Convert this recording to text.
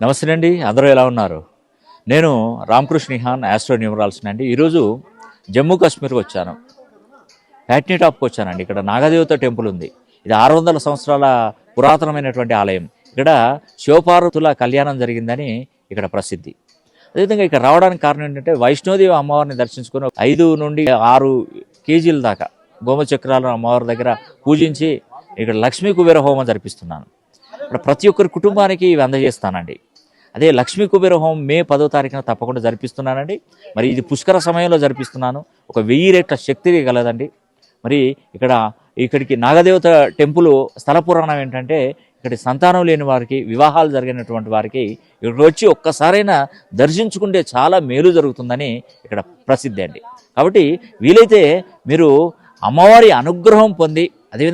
నమస్తే అండి అందరూ ఎలా ఉన్నారు? నేను రామకృష్ణ నిహాన్ ఆస్ట్రో న్యూమరాల్సిన అండి ఈరోజు జమ్మూ కాశ్మీర్కి వచ్చాను. ప్యాట్నీ టాప్కి వచ్చానండి. ఇక్కడ నాగదేవత టెంపుల్ ఉంది. ఇది ఆరు వందల సంవత్సరాల పురాతనమైనటువంటి ఆలయం. ఇక్కడ శివపార్వతుల కళ్యాణం జరిగిందని ఇక్కడ ప్రసిద్ధి. అదేవిధంగా ఇక్కడ రావడానికి కారణం ఏంటంటే వైష్ణోదేవి అమ్మవారిని దర్శించుకుని ఐదు నుండి ఆరు కేజీల దాకా గోమచక్రాలను అమ్మవారి దగ్గర పూజించి ఇక్కడ లక్ష్మీ కుబేర హోమం జరిపిస్తున్నాను. ఇక్కడ ప్రతి ఒక్కరి కుటుంబానికి ఇవి అందజేస్తానండి. అదే లక్ష్మీ కుబేర హోమం మే పదో తారీఖున తప్పకుండా జరిపిస్తున్నానండి. మరి ఇది పుష్కర సమయంలో జరిపిస్తున్నాను. ఒక వెయ్యి రేట్ల శక్తి కలదండి. మరి ఇక్కడ ఇక్కడికి నాగదేవత టెంపుల్ స్థల పురాణం ఏంటంటే ఇక్కడ సంతానం లేని వారికి వివాహాలు జరిగినటువంటి వారికి ఇక్కడ వచ్చి ఒక్కసారైనా దర్శించుకుంటే చాలా మేలు జరుగుతుందని ఇక్కడ ప్రసిద్ధి అండి. కాబట్టి వీలైతే మీరు అమ్మవారి అనుగ్రహం పొంది అదేవిధంగా